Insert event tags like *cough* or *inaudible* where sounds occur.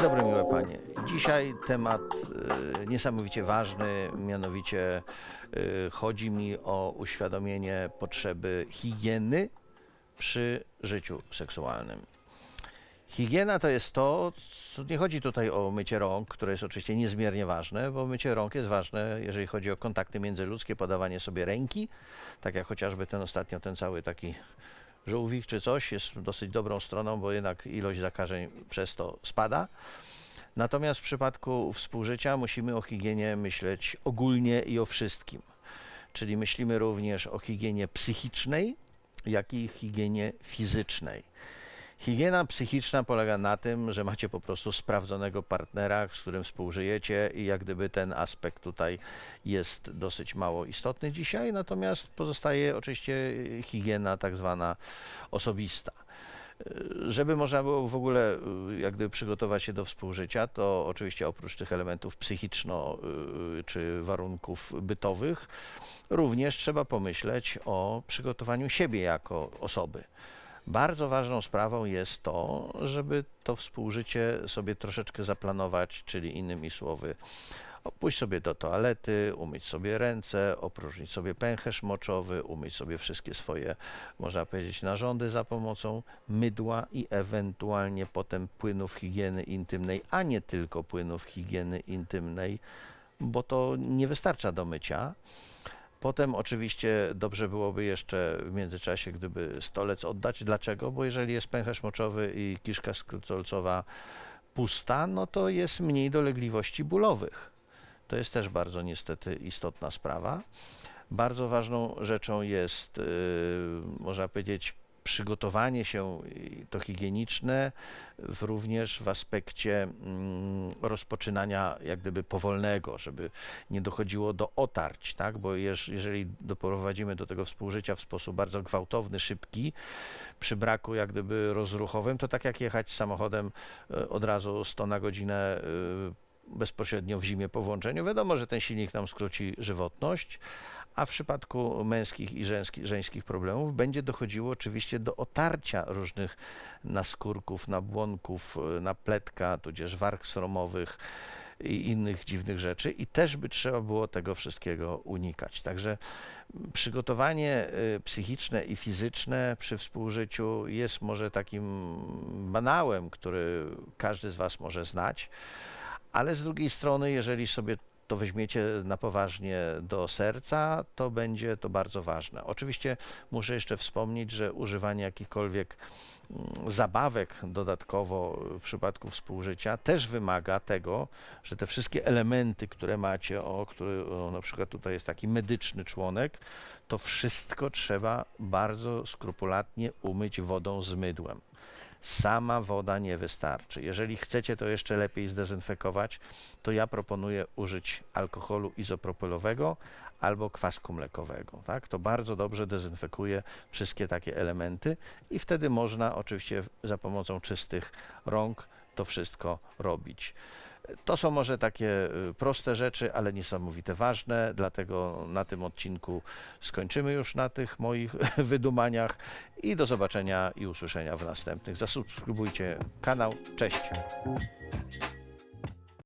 Dzień dobry, miłe panie. Dzisiaj temat e, niesamowicie ważny, mianowicie e, chodzi mi o uświadomienie potrzeby higieny przy życiu seksualnym. Higiena to jest to, co nie chodzi tutaj o mycie rąk, które jest oczywiście niezmiernie ważne, bo mycie rąk jest ważne, jeżeli chodzi o kontakty międzyludzkie, podawanie sobie ręki, tak jak chociażby ten ostatnio, ten cały taki żółwik czy coś jest dosyć dobrą stroną, bo jednak ilość zakażeń przez to spada. Natomiast w przypadku współżycia musimy o higienie myśleć ogólnie i o wszystkim. Czyli myślimy również o higienie psychicznej, jak i higienie fizycznej. Higiena psychiczna polega na tym, że macie po prostu sprawdzonego partnera, z którym współżyjecie i jak gdyby ten aspekt tutaj jest dosyć mało istotny dzisiaj, natomiast pozostaje oczywiście higiena tak zwana osobista. Żeby można było w ogóle y, jak gdyby przygotować się do współżycia, to oczywiście oprócz tych elementów psychiczno y, czy warunków bytowych, również trzeba pomyśleć o przygotowaniu siebie jako osoby. Bardzo ważną sprawą jest to, żeby to współżycie sobie troszeczkę zaplanować, czyli innymi słowy, pójść sobie do toalety, umyć sobie ręce, opróżnić sobie pęcherz moczowy, umyć sobie wszystkie swoje, można powiedzieć, narządy za pomocą mydła i ewentualnie potem płynów higieny intymnej, a nie tylko płynów higieny intymnej, bo to nie wystarcza do mycia. Potem oczywiście dobrze byłoby jeszcze w międzyczasie, gdyby stolec oddać. Dlaczego? Bo jeżeli jest pęcherz moczowy i kiszka stolcowa pusta, no to jest mniej dolegliwości bólowych. To jest też bardzo niestety istotna sprawa. Bardzo ważną rzeczą jest, yy, można powiedzieć, przygotowanie się to higieniczne w, również w aspekcie mm, rozpoczynania jak gdyby powolnego, żeby nie dochodziło do otarć, tak? bo jeż, jeżeli doprowadzimy do tego współżycia w sposób bardzo gwałtowny, szybki, przy braku jak gdyby rozruchowym, to tak jak jechać samochodem e, od razu 100 na godzinę e, bezpośrednio w zimie po włączeniu. Wiadomo, że ten silnik nam skróci żywotność, a w przypadku męskich i żeńskich, żeńskich problemów będzie dochodziło oczywiście do otarcia różnych naskórków, nabłonków, y, napletka, tudzież warg sromowych i innych dziwnych rzeczy i też by trzeba było tego wszystkiego unikać. Także przygotowanie y, psychiczne i fizyczne przy współżyciu jest może takim banałem, który każdy z Was może znać, ale z drugiej strony, jeżeli sobie to weźmiecie na poważnie do serca, to będzie to bardzo ważne. Oczywiście muszę jeszcze wspomnieć, że używanie jakichkolwiek mm, zabawek dodatkowo w przypadku współżycia też wymaga tego, że te wszystkie elementy, które macie, o, który, o, na przykład tutaj jest taki medyczny członek, to wszystko trzeba bardzo skrupulatnie umyć wodą z mydłem. Sama woda nie wystarczy. Jeżeli chcecie to jeszcze lepiej zdezynfekować, to ja proponuję użyć alkoholu izopropylowego albo kwasku mlekowego. Tak? To bardzo dobrze dezynfekuje wszystkie takie elementy i wtedy można oczywiście za pomocą czystych rąk to wszystko robić. To są może takie y, proste rzeczy, ale niesamowite ważne, dlatego na tym odcinku skończymy już na tych moich *laughs* wydumaniach i do zobaczenia i usłyszenia w następnych. Zasubskrybujcie kanał. Cześć!